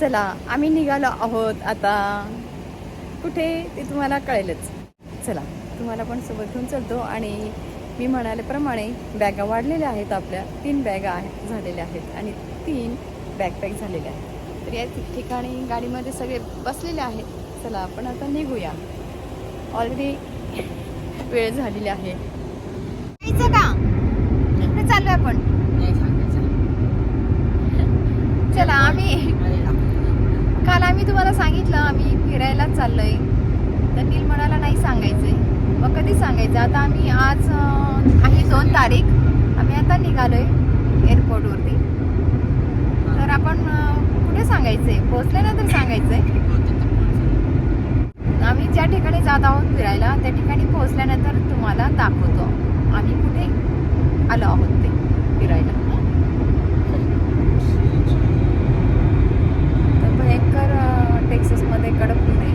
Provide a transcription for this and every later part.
चला आम्ही निघालो आहोत आता. कुठे? ते तुम्हाला कळेलच. चला तुम्हाला पण सोबत घेऊन चलतो आणि मी म्हणाल्याप्रमाणे बॅगा वाढलेल्या आहेत आपल्या. तीन बॅगा आहे झालेल्या आहेत आणि तीन बॅकपॅक झालेल्या आहेत. तर या ठिकाणी गाडीमध्ये सगळे बसलेले आहेत. चला आपण आता निघूया. ऑलरेडी वेळ झालेली आहे. जायचं का? कुठे चाललोय आपण. चला आम्ही. काल आम्ही तुम्हाला सांगितलं आम्ही फिरायला चाललोय. तर नील म्हणाला नाही सांगायचंय. मग कधी सांगायचं? आता आम्ही आज आहे दोन तारीख. आम्ही आता निघालोय एअरपोर्टवरती. तर आपण अं, कुठे सांगायचंय? पोहोचल्यानंतर सांगायचंय. आम्ही ज्या ठिकाणी जात आहोत फिरायला त्या ठिकाणी पोहोचल्यानंतर तुम्हाला दाखवतो. आम्ही कुठे आलो आहोत ते फिरायला हं? तर भयंकर अं, टेक्सासमध्ये कडक ऊन आहे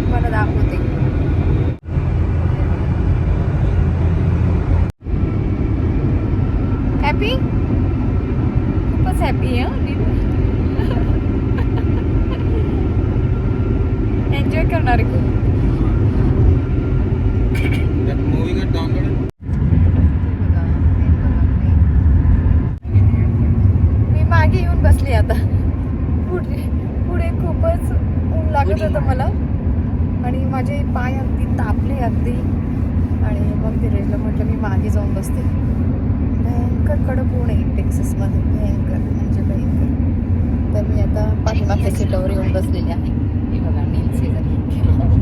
तुम्हाला दाखवते हॅपी खूपच हॅपी आहे एन्जॉय करणार आहे खूप. मी मागे येऊन बसली आता. पुढे पुढे खूपच ऊन लागत होतं मला. आणि माझे पाय अगदी तापले अगदी. आणि मग धीरजला म्हटलं मी मागे जाऊन बसते. भयंकर कडक ऊन आहे टेक्सासमध्ये भयंकर म्हणजे भयंकर. तर मी आता पाठीमागच्या सीटावर येऊन बसलेली आहे. हे बघा नील शेजारी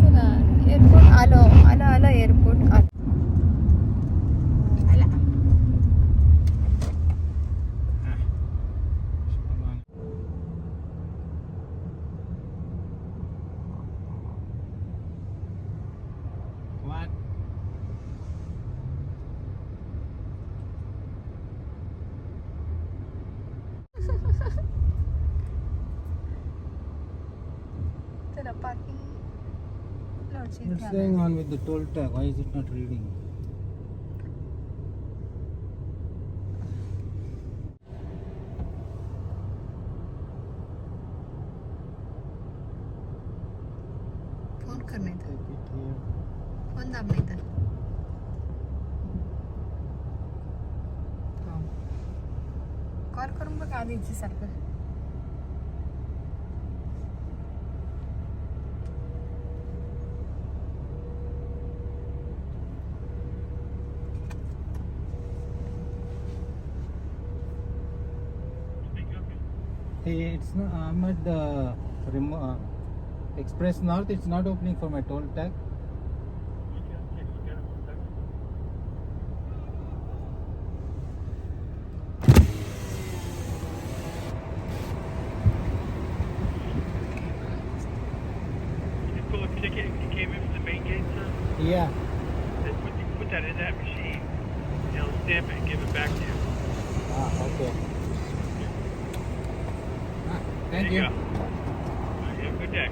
चला एअरपोर्ट आलो आलं आलं एअरपोर्ट आलं आला. What? चला पार्किंग लॉटची What's going on with the toll tag? Why is it not reading? Phone कर नाही तर Take it here. फोन दाब नाही तर कॉल करून बघ आधीची सारखं it's not. I'm at the remo- uh, Express North. It's not opening for my toll tag. You pull a ticket if you came in from the main gate, sir. Yeah. Put, put that in that machine. It'll stamp it and give it back to you. Ah, okay. Ah, thank there you. you. right, have a good day.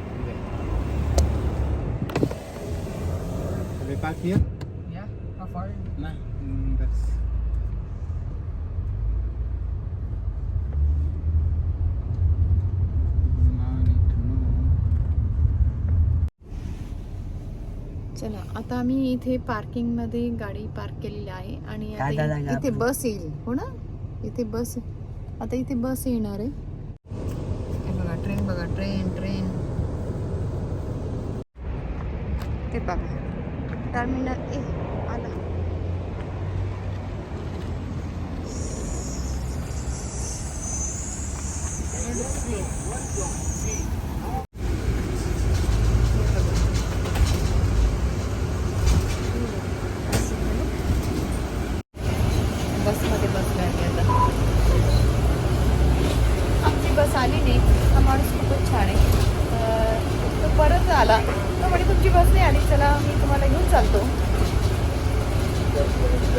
Should we park here? Yeah, how far? Nah, mm, that's. Now I need to know. चला आता आम्ही इथे पार्किंगमध्ये गाडी park केलेली आहे आणि आता इथे? बस येईल हो ना इथे बस आता इथे बस येणार आहे हे बघा ट्रेन बघा ट्रेन ट्रेन ते बघा टर्मिनल ए आला बसमध्ये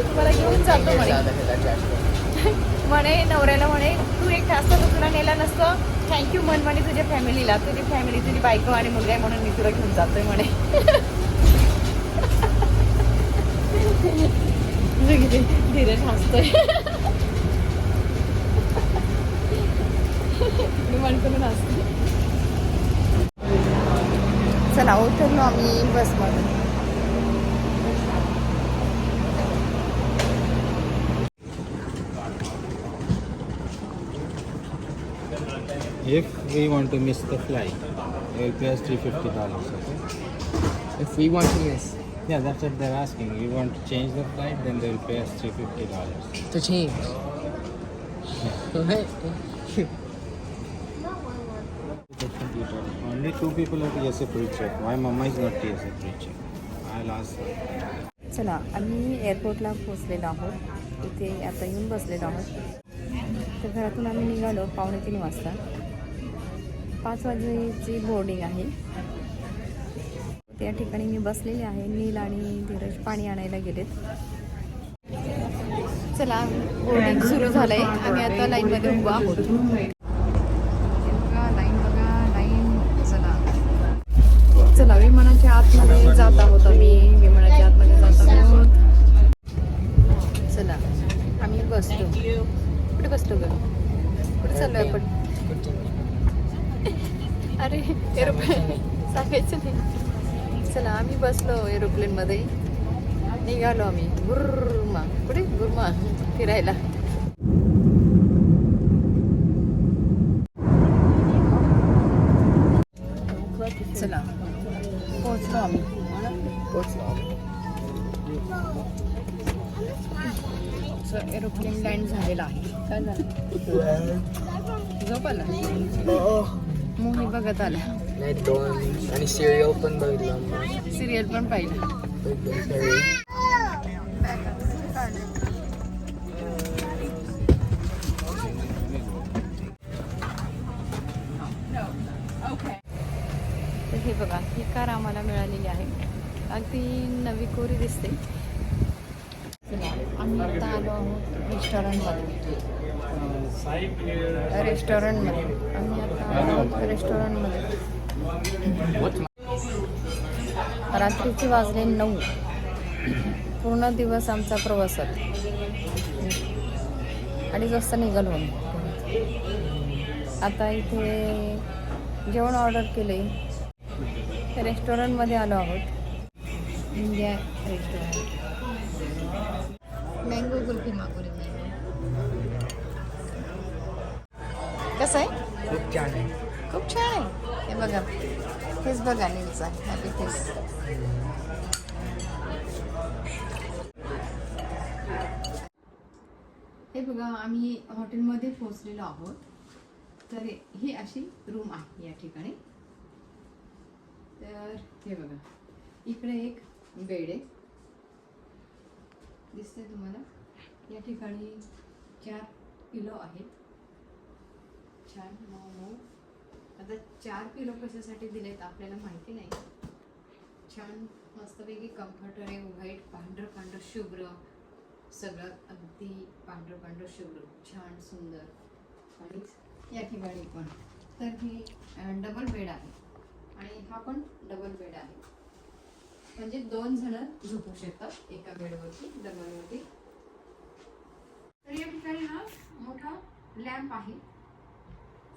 तुम्हाला घेऊन जातो म्हणे. म्हणे नवऱ्याला म्हणे तू एक तास तर तुला नेला नसतं. थँक्यू म्हण म्हणे तुझ्या फॅमिलीला तुझी फॅमिली तुझी बायको आणि मुलगा आहे म्हणून मी तुला घेऊन जातोय म्हणे. धीरज हसतोय. चला उतरलो आम्ही बसमध्ये If we want to miss the flight, they will pay us $350, okay? If we want to miss, Yeah, that's what they're asking. We want to change the flight, then they will pay us $350. to change. What? Only two people are TSA pre-check. Why Mama is not TSA pre-check? I'll ask her. चला आम्ही एअरपोर्टला पोचलेलो आहोत इथे आता येऊन बसलेलो आहोत तर घरातून आम्ही निघालो पावणे तीन वाजता पाच वाजेची बोर्डिंग आहे. त्या ठिकाणी मी बसलेली आहे. नील आणि धीरज पाणी आणायला गेलेत. चला बोर्डिंग सुरू झालंय. आम्ही आता लाईनमध्ये उभा आहोत. बघा लाईन बघा लाईन चला. चला विमानाच्या आतमध्ये जात आहोत आम्ही. विमानाच्या आतमध्ये जात आहोत. चला आम्ही बसतो. कुठे बसतो ग? कुठे चाललो आपण? अरे एरोप्लेन सांगायचं नाही. चला आम्ही बसलो एरोप्लेनमध्ये निघालो आम्ही. गुर्मा. कुठे? गुर्मा. फिरायला. चला. आम्ही. एरोप्लेन लँड झालेला आहे. काय झालं? झोप आला? मूवी बघत आला. नाही दोन आणि सिरियल पण बघितलं सिरियल पण पाहिलं. तर हे बघा ही कार आम्हाला मिळालेली आहे. अगदी नवी कोरी दिसते. आम्ही आता आलो आहोत रेस्टॉरंटमध्ये रेस्टॉरंटमध्ये आम्ही आता आलो आहोत रेस्टॉरंटमध्ये रात्रीचे वाजले नऊ. पूर्ण दिवस आमचा प्रवासात. अडीच वाजता निघालो आम्ही. आता इथे जेवण ऑर्डर केले. रेस्टॉरंटमध्ये आलो आहोत. इंडिया रेस्टॉरंट मँगो कुल्फी मागवली कसं आहे? खूप छान आहे. खूप छान आहे. हे बघा. हेच बघा नीलचा. हॅपी फेस हे बघा आम्ही हॉटेलमध्ये पोहोचलेलो आहोत. तर ही अशी रूम आहे या ठिकाणी. तर हे बघा. इकडे एक बेड आहे. दिसतंय तुम्हाला. या ठिकाणी चार पिलो आहेत. छान नऊ नऊ. आता चार पिलो कशासाठी दिलेत आपल्याला माहिती नाही. छान मस्तपैकी कम्फर्टर आहे व्हाईट पांढरं पांढरं शुभ्र. सगळं अगदी पांढरं पांढरं शुभ्र. छान सुंदर. आणि या ठिकाणी पण. तर ही डबल बेड आहे. आणि हा पण डबल बेड आहे. म्हणजे दोन जण झोपू शकतात एका बेडवरती डबलवरती तर या ठिकाणी हा मोठा लॅम्प आहे.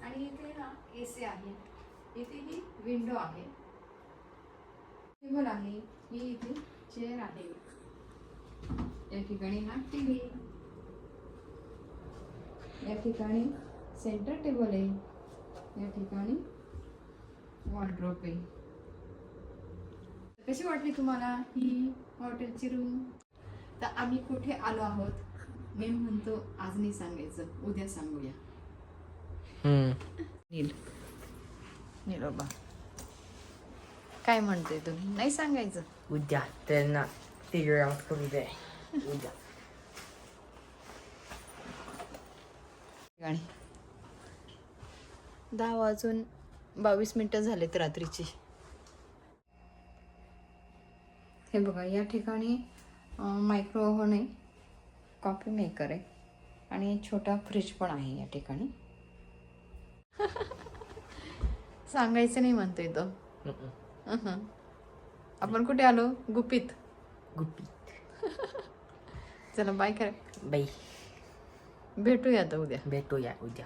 आणि इथे ना ए सी आहे. इथे ही विंडो आहे. टेबल आहे. ही इथे चेअर आहे. या ठिकाणी हा टी व्ही या ठिकाणी सेंटर टेबल आहे. या ठिकाणी वॉर्ड्रोप आहे. कशी वाटली तुम्हाला ही हॉटेलची रूम तर आम्ही कुठे आलो आहोत? मी म्हणतो आज नाही सांगायचं उद्या सांगूया. नील. नील बाबा. काय म्हणते तुम्ही? नाही सांगायचं. उद्या त्यांना फिगर आउट करू दे. उद्या. गाणी दहा वाजून बावीस मिनिटं झालेत रात्रीची. हे बघा या ठिकाणी मायक्रो ओव्हन आहे. कॉफी मेकर आहे. आणि छोटा फ्रीज पण आहे या ठिकाणी. सांगायचं नाही म्हणतोय तो. आपण कुठे आलो? गुपित. गुप्पी चला बाय करा बाई भेटूया आता उद्या. भेटूया उद्या.